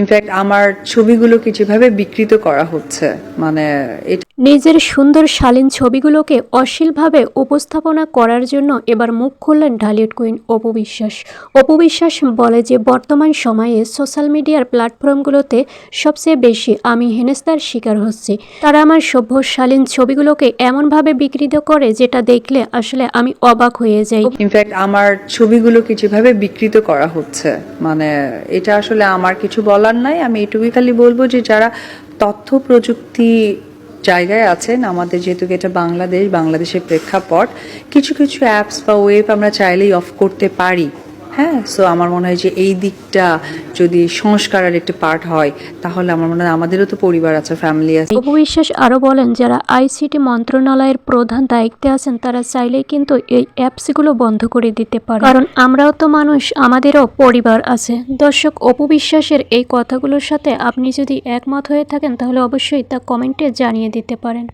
In fact আমার ছবিগুলোকে যেভাবে বিকৃত করা হচ্ছে মানে নিজের সুন্দর শালীন ছবিগুলোকে অশ্লীলভাবে উপস্থাপনা করার জন্য এবার মুখ খুললেন ঢালিউড কুইন অপু বিশ্বাস। অপু বিশ্বাস বলে যে বর্তমান সময়ে সোশ্যাল মিডিয়ার প্ল্যাটফর্মগুলোতে সবচেয়ে বেশি আমি হেনেস্তার শিকার হচ্ছি। তারা আমার সভ্য শালীন ছবিগুলোকে এমনভাবে বিকৃত করে যেটা দেখলে আসলে আমি অবাক হয়ে যাই। ইনফ্যাক্ট আমার ছবিগুলোকে যেভাবে বিকৃত করা হচ্ছে মানে এটা আসলে আমার কিছু বলার নাই। আমি এটুকুই খালি বলব যে যারা তথ্য প্রযুক্তি জায়গায় আছেন, আমাদের যেহেতু এটা বাংলাদেশ, বাংলাদেশের প্রেক্ষাপট, কিছু কিছু অ্যাপস বা ওয়েব আমরা চাইলেই অফ করতে পারি। হ্যাঁ সো আমার মনে হয় যে এই দিকটা যদি সংস্কারের একটা পার্ট হয়, তাহলে আমার মনে হয় আমাদেরও তো পরিবার আছে ফ্যামিলি আছে। অপু বিশ্বাস আরও বলেন, যারা আইসিটি মন্ত্রণালয়ের প্রধান দায়িত্বে আছেন, তারা চাইলেই কিন্তু এই অ্যাপসগুলো বন্ধ করে দিতে পারে। কারণ আমরাও তো মানুষ, আমাদেরও পরিবার আছে। দর্শক অপু বিশ্বাসের এই কথাগুলোর সাথে আপনি যদি একমত হয়ে থাকেন, তাহলে অবশ্যই তা কমেন্টে জানিয়ে দিতে পারেন।